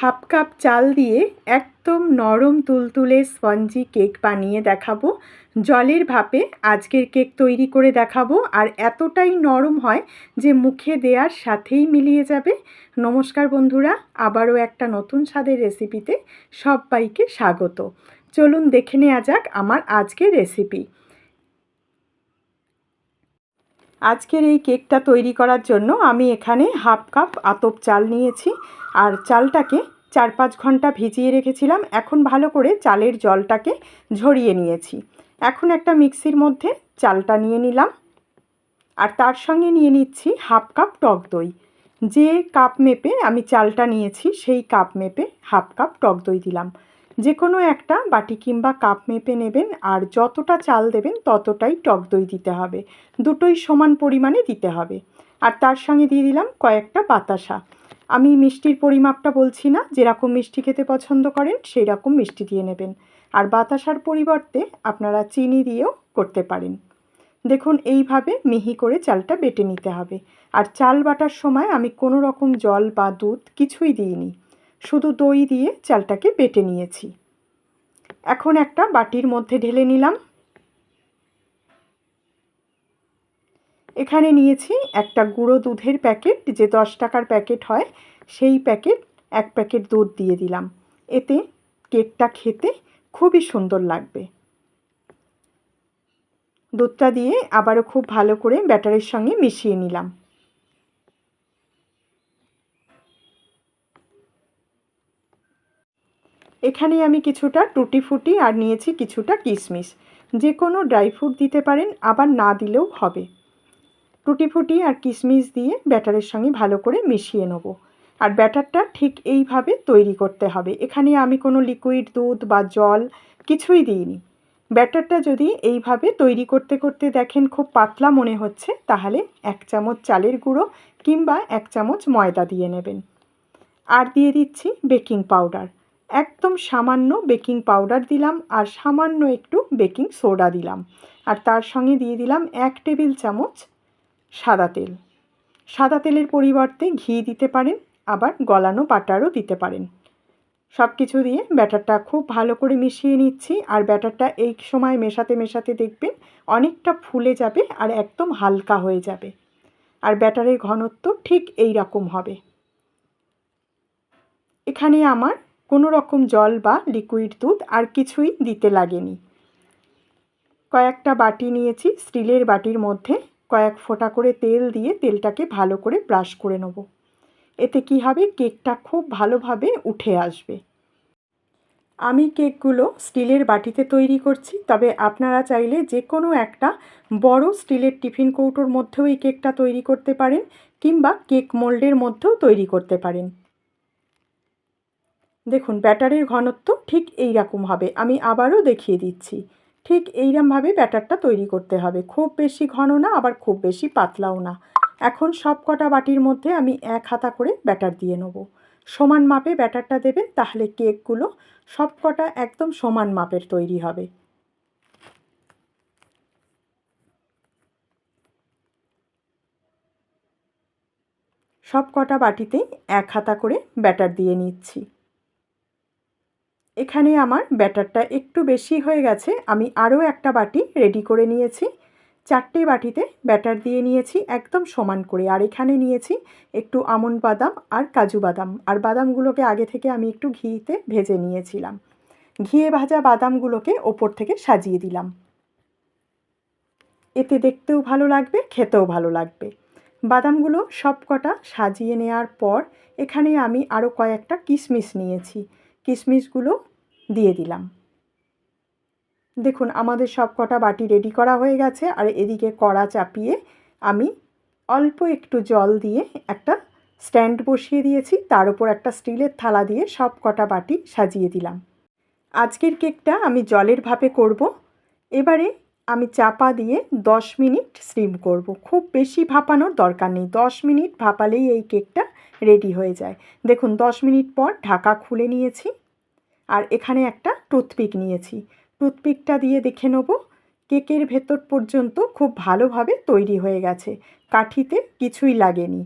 Half cup চাল দিয়ে একদম নরম তুলতুলে স্পঞ্জি কেক বানিয়ে দেখাবো। জলের ভাপে আজকের কেক তৈরি করে দেখাবো। আর এতটাই নরম হয় যে মুখে দেওয়ার সাথেই মিলিয়ে যাবে। নমস্কার বন্ধুরা, আবারও একটা নতুন স্বাদের রেসিপিতে সবাইকে স্বাগত। চলুন দেখে নেওয়া যাক আমার আজকের রেসিপি। আজকের এই কেকটা তৈরি করার জন্য আমি এখানে হাফ কাপ আতপ চাল নিয়েছি আর চালটাকে চার পাঁচ ঘণ্টা ভিজিয়ে রেখেছিলাম। এখন ভালো করে চালের জলটাকে ঝরিয়ে নিয়েছি। এখন একটা মিক্সির মধ্যে চালটা নিয়ে নিলাম। আর তার সঙ্গে নিয়ে নিচ্ছি হাফ কাপ টক দই। যে কাপ মেপে আমি চালটা নিয়েছি, সেই কাপ মেপে হাফ কাপ টক দই দিলাম। যে কোনো একটা বাটি কিংবা কাপ মেপে নেবেন আর যতটা চাল দেবেন ততটাই টক দই দিতে হবে। দুটোই সমান পরিমাণে দিতে হবে। আর তার সঙ্গে দিয়ে দিলাম কয়েকটা বাতাসা। আমি মিষ্টির পরিমাপটা বলছি না, যেরকম মিষ্টি খেতে পছন্দ করেন সেই রকম মিষ্টি দিয়ে নেবেন। আর বাতাসার পরিবর্তে আপনারা চিনি দিয়েও করতে পারেন। দেখুন, এইভাবে মিহি করে চালটা বেটে নিতে হবে। আর চাল বাটার সময় আমি কোনো রকম জল বা দুধ কিছুই দিইনি। শুধু দই দিয়ে চালটাকে বেটে নিয়েছি। এখন একটা বাটির মধ্যে ঢেলে নিলাম। এখানে নিয়েছি একটা গুঁড়ো দুধের প্যাকেট, যে দশ টাকার প্যাকেট হয়, সেই প্যাকেট এক প্যাকেট দুধ দিয়ে দিলাম। এতে কেকটা খেতে খুবই সুন্দর লাগবে। দুধটা দিয়ে আবারও খুব ভালো করে ব্যাটারের সঙ্গে মিশিয়ে নিলাম। এখানে আমি কিছুটা টুটি ফুটি আর নিয়েছি কিছুটা কিশমিশ যে কোনো ড্রাই ফ্রুট দিতে পারেন, আবার না দিলেও হবে। টুটি ফুটি আর কিশমিশ দিয়ে ব্যাটারের সঙ্গে ভালো করে মিশিয়ে নেব। আর ব্যাটারটা ঠিক এইভাবে তৈরি করতে হবে। এখানে আমি কোনো লিকুইড, দুধ বা জল কিছুই দিইনি। ব্যাটারটা যদি এইভাবে তৈরি করতে করতে দেখেন খুব পাতলা মনে হচ্ছে, তাহলে এক চামচ চালের গুঁড়ো কিংবা এক চামচ ময়দা দিয়ে নেবেন। আর দিয়ে দিচ্ছি বেকিং পাউডার। একদম সামান্য বেকিং পাউডার দিলাম আর সামান্য একটু বেকিং সোডা দিলাম। আর তার সঙ্গে দিয়ে দিলাম এক টেবিল চামচ সাদা তেল। সাদা তেলের পরিবর্তে ঘি দিতে পারেন, আবার গলানো বাটারও দিতে পারেন। সব কিছু দিয়ে ব্যাটারটা খুব ভালো করে মিশিয়ে নিচ্ছি আর ব্যাটারটা এই সময় মেশাতে মেশাতে দেখবেন অনেকটা ফুলে যাবে আর একদম হালকা হয়ে যাবে। আর ব্যাটারের ঘনত্ব ঠিক এই রকম হবে। এখানে আমার কোনো রকম জল বা লিকুইড দুধ আর কিছুই দিতে লাগেনি। কয়েকটা বাটি নিয়েছি, স্টিলের বাটির মধ্যে কয়েক ফোঁটা করে তেল দিয়ে তেলটাকে ভালো করে ব্রাশ করে নেব। এতে কি হবে? কেকটা খুব ভালোভাবে উঠে আসবে। আমি কেকগুলো স্টিলের বাটিতে তৈরি করছি, তবে আপনারা চাইলে যে কোনো একটা বড় স্টিলের টিফিন কৌটোর মধ্যেও এই কেকটা তৈরি করতে পারেন কিংবা কেক মোল্ডের মধ্যেও তৈরি করতে পারেন। দেখুন, ব্যাটারের ঘনত্ব ঠিক এই রকম হবে। আমি আবারও দেখিয়ে দিচ্ছি। ঠিক এইরমভাবে ব্যাটারটা তৈরি করতে হবে। খুব বেশি ঘন না, আবার খুব বেশি পাতলাও না। এখন সব কটা বাটির মধ্যে আমি এক হাতা করে ব্যাটার দিয়ে নেব। সমান মাপে ব্যাটারটা দেবেন, তাহলে কেকগুলো সব কটা একদম সমান মাপের তৈরি হবে। সব কটা বাটিতেই এক হাতা করে ব্যাটার দিয়ে নিচ্ছি। এখানে আমার ব্যাটারটা একটু বেশি হয়ে গেছে। আমি আরও একটা বাটি রেডি করে নিয়েছি। চারটে বাটিতে ব্যাটার দিয়ে নিয়েছি একদম সমান করে। আর এখানে নিয়েছি একটু আমন্ড বাদাম আর কাজু বাদাম। আর বাদামগুলোকে আগে থেকে আমি একটু ঘিতে ভেজে নিয়েছিলাম। ঘিয়ে ভাজা বাদামগুলোকে ওপর থেকে সাজিয়ে দিলাম। এতে দেখতেও ভালো লাগবে, খেতেও ভালো লাগবে। বাদামগুলো সব কটা সাজিয়ে নেওয়ার পর এখানে আমি আরও কয়েকটা কিশমিশ নিয়েছি। কিশমিশগুলো দিয়ে দিলাম। দেখুন, আমাদের সব কটা বাটি রেডি করা হয়ে গেছে। আর এদিকে কড়া চাপিয়ে আমি অল্প একটু জল দিয়ে একটা স্ট্যান্ড বসিয়ে দিয়েছি। তার উপর একটা স্টিলের থালা দিয়ে সব কটা বাটি সাজিয়ে দিলাম। আজকের কেকটা আমি জলের ভাপে করব। এবারে আমি চাপা দিয়ে দশ মিনিট স্টিম করব। খুব বেশি ভাপানোর দরকার নেই। দশ মিনিট ভাপালেই এই কেকটা রেডি হয়ে যায়। দেখুন, দশ মিনিট পর ঢাকা খুলে নিয়েছি। আর এখানে একটা টুথপিক নিয়েছি। টুথপিকটা দিয়ে দেখে নেব, কেকের ভেতর পর্যন্ত খুব ভালোভাবে তৈরি হয়ে গেছে। কাঠিতে কিছুই লাগেনি।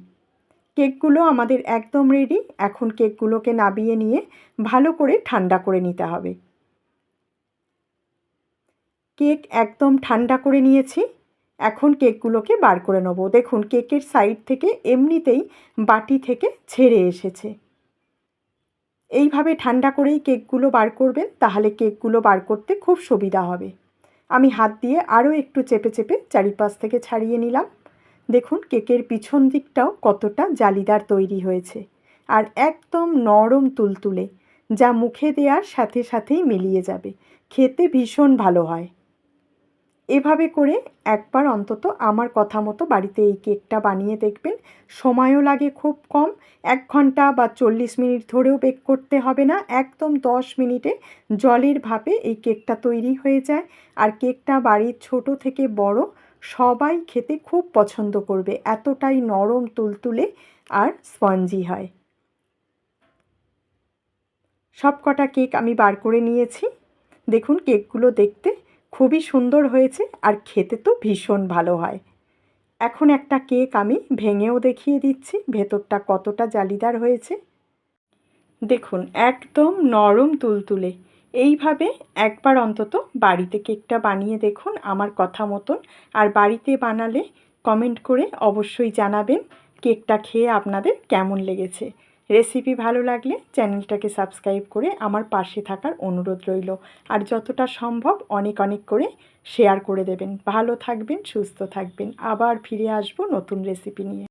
কেকগুলো আমাদের একদম রেডি এখন কেকগুলোকে নাবিয়ে নিয়ে ভালো করে ঠান্ডা করে নিতে হবে। কেক একদম ঠান্ডা করে নিয়েছি, এখন কেকগুলোকে বার করে নেব। দেখুন, কেকের সাইড থেকে এমনিতেই বাটি থেকে ছেড়ে এসেছে। এইভাবে ঠান্ডা করেই কেকগুলো বার করবেন, তাহলে কেকগুলো বার করতে খুব সুবিধা হবে। আমি হাত দিয়ে আরও একটু চেপে চেপে চারিপাশ থেকে ছাড়িয়ে নিলাম। দেখুন কেকের পিছন দিকটাও কতটা জালিদার তৈরি হয়েছে। আর একদম নরম তুলতুলে, যা মুখে দেওয়ার সাথে সাথেই মিলিয়ে যাবে। খেতে ভীষণ ভালো হয়। এভাবে করে একবার অন্তত আমার কথা মতো বাড়িতে এই কেকটা বানিয়ে দেখবেন। সময়ও লাগে খুব কম, এক ঘণ্টা বা চল্লিশ মিনিট ধরেও বেক করতে হবে না, একদম দশ মিনিটে জলের ভাপে এই কেকটা তৈরি হয়ে যায়। আর কেকটা বাড়ির ছোট থেকে বড় সবাই খেতে খুব পছন্দ করবে, এতটাই নরম তুলতুলে আর স্পঞ্জি হয়। সব কটা কেক আমি বার করে নিয়েছি। দেখুন, কেকগুলো দেখতে খুবই সুন্দর হয়েছে আর খেতে তো ভীষণ ভালো হয়। এখন একটা কেক আমি ভেঙেও দেখিয়ে দিচ্ছি, ভেতরটা কতটা জালিদার হয়েছে। দেখুন, একদম নরম তুলতুলে। এইভাবে একবার অন্তত বাড়িতে কেকটা বানিয়ে দেখুন আমার কথা মতন। আর বাড়িতে বানালে কমেন্ট করে অবশ্যই জানাবেন কেকটা খেয়ে আপনাদের কেমন লেগেছে। রেসিপি ভালো লাগলে চ্যানেলটাকে সাবস্ক্রাইব করে আমার পাশে থাকার অনুরোধ রইল। আর যতটা সম্ভব অনেক অনেক করে শেয়ার করে দেবেন। ভালো থাকবেন, সুস্থ থাকবেন। আবার ফিরে আসব নতুন রেসিপি নিয়ে।